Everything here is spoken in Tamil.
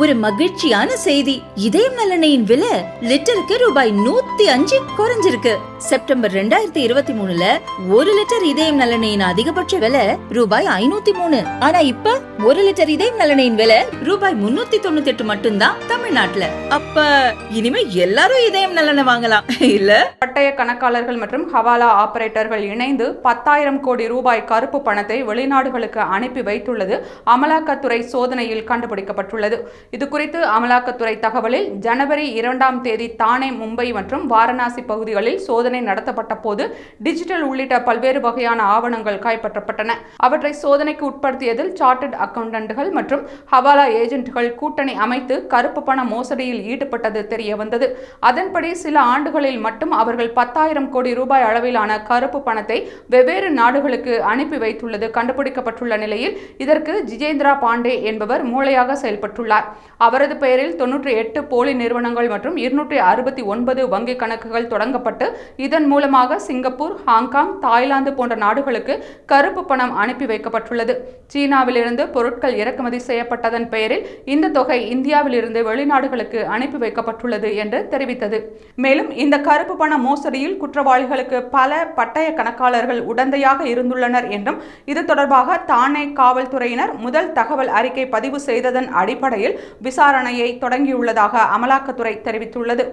ஒரு மகிழ்ச்சியான செய்தி. இதயம் நலனையின் விலை லிட்டருக்கு ரூபாய் நூத்தி அஞ்சு குறைஞ்சிருக்கு. செப்டம்பர் ரெண்டாயிரத்தி இருபத்தி மூணுல ஒரு லிட்டர் இதயம் நலனையின் அதிகபட்ச விலை ரூபாய் ஐநூத்தி மூணு. ஆனா இப்ப ஒரு லிட்டர் இதயம் நலனையின் விலை ரூபாய் முன்னூத்தி தொண்ணூத்தி எட்டு மட்டும்தான் தமிழ்நாட்டுல. அப்ப இனிமே எல்லாரும் இதயம் நலனை வாங்கலாம். இல்ல? பட்டய கணக்காளர்கள் மற்றும் ஹவாலா ஆபரேட்டர்கள் இணைந்து பத்தாயிரம் கோடி ரூபாய் கருப்பு பணத்தை வெளிநாடுகளுக்கு அனுப்பி வைத்துள்ளது அமலாக்கத்துறை சோதனையில் கண்டுபிடிக்கப்பட்டுள்ளது. இது குறித்து அமலாக்கத்துறை தகவலில் ஜனவரி இரண்டாம் தேதி தானே மும்பை மற்றும் வாரணாசி பகுதிகளில் சோதனை நடத்தப்பட்ட போது டிஜிட்டல் உள்ளிட்ட பல்வேறு வகையான ஆவணங்கள் கைப்பற்றப்பட்டன. அவற்றை சோதனைக்கு உட்படுத்தியதில் சார்ட்டர்ட் அக்கவுண்டன்ட்கள் மற்றும் ஹவாலா ஏஜென்ட்கள் கூட்டணி அமைத்து கருப்பு பண மோசடியில் ஈடுபட்டது தெரிய வந்தது அதன்படி சில ஆண்டுகளில் மட்டும் அவர்கள் பத்தாயிரம் கோடி ரூபாய் அளவிலான கருப்பு பணத்தை வெவ்வேறு நாடுகளுக்கு அனுப்பி வைத்துள்ளது. கண்டுபிடிக்கப்பட்டுள்ள நிலையில் இதற்கு ஜிஜேந்திரா பாண்டே என்பவர் மூளையாக செயல்பட்டுள்ளார். அவரது பெயரில் தொன்னூற்றி எட்டு போலி நிறுவனங்கள் மற்றும் இருநூற்றி அறுபத்தி ஒன்பது வங்கி கணக்குகள் தொடங்கப்பட்டு இதன் மூலமாக சிங்கப்பூர் ஹாங்காங் தாய்லாந்து போன்ற நாடுகளுக்கு கருப்பு பணம் அனுப்பி வைக்கப்பட்டுள்ளது. சீனாவிலிருந்து பொருட்கள் இறக்குமதி செய்யப்பட்டதன் பெயரில் இந்த தொகை இந்தியாவிலிருந்து வெளிநாடுகளுக்கு அனுப்பி வைக்கப்பட்டுள்ளது என்று தெரிவித்தது. மேலும் இந்த கருப்பு பண மோசடியில் குற்றவாளிகளுக்கு பல பட்டய கணக்காளர்கள் உடந்தையாக இருந்துள்ளனர் என்றும் இது தொடர்பாக தானே காவல்துறையினர் முதல் தகவல் அறிக்கை பதிவு செய்ததன் அடிப்படையில் விசாரணையை தொடங்கியுள்ளதாக அமலாக்கத்துறை தெரிவித்துள்ளது.